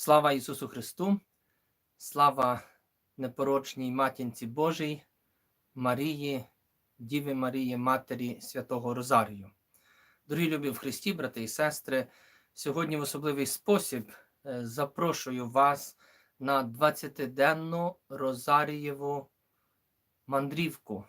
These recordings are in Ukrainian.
Слава Ісусу Христу, слава непорочній матінці Божій, Марії, Діви Марії, Матері Святого Розарію. Дорогі любі в Христі, брати і сестри, сьогодні в особливий спосіб е, запрошую вас на 20-денну Розарієву мандрівку,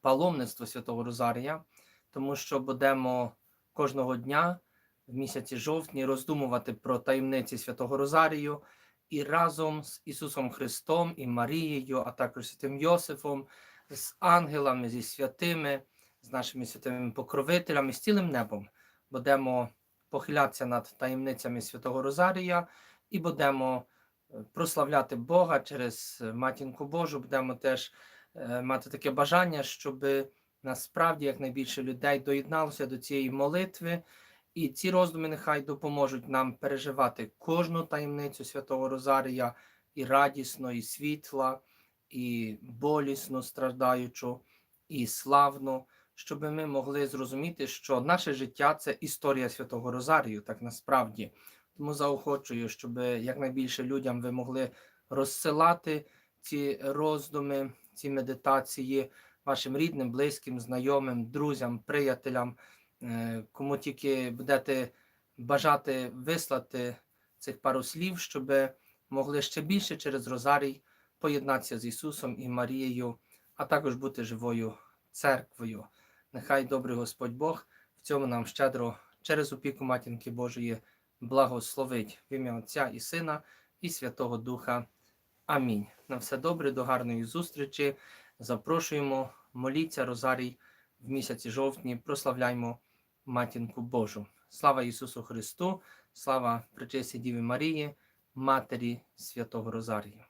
паломництво Святого Розарія, тому що будемо кожного дня в місяці жовтні роздумувати про таємниці Святого Розарію і разом з Ісусом Христом і Марією, а також Святим Йосифом, з ангелами, зі святими, з нашими святими покровителями, з цілим небом будемо похилятися над таємницями Святого Розарія і будемо е, прославляти Бога через Матінку Божу. Будемо теж е, мати таке бажання, щоб насправді якнайбільше людей доєдналося до цієї молитви. І ці роздуми нехай допоможуть нам переживати кожну таємницю Святого Розарія і радісно, і світла, і болісно страждаючу, і славно, щоб ми могли зрозуміти, що наше життя це історія Святого Розарію, так насправді. Тому заохочую, щоб якнайбільше людям ви могли розсилати ці роздуми, ці медитації вашим рідним, близьким, знайомим, друзям, приятелям. Е, Кому тільки будете бажати вислати цих пару слів, щоб могли ще більше через Розарій поєднатися з Ісусом і Марією, а також бути живою церквою. Нехай добрий Господь Бог в цьому нам щедро через опіку Матінки Божої благословить в ім'я Отця і Сина і Святого Духа. Амінь. На все добре, до гарної зустрічі. Запрошуємо, моліться Розарій в місяці жовтні, прославляймо Матінку Божу. Слава Ісусу Христу, слава Пречесі Діві Марії, Матері Святого Розарію.